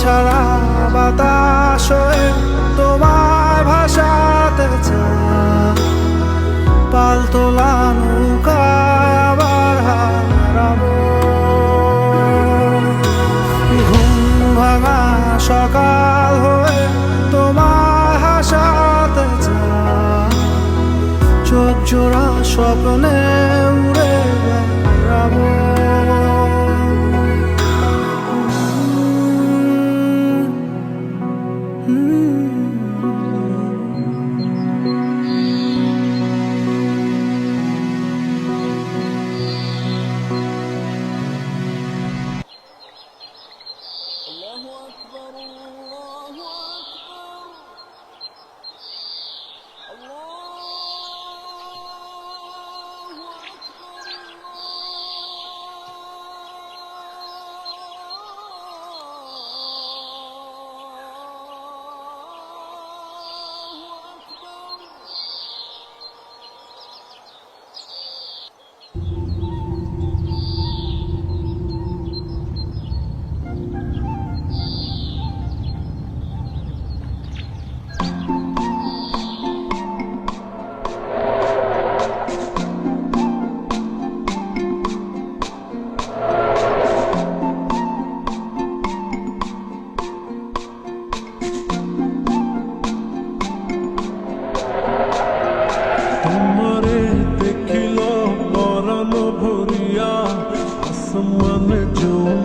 ছাড়া বাতাস তোমার ভাষাতে চায়। সকাল হয়ে তোমার হাসাতে চোখ জোড়া স্বপ্নে someone to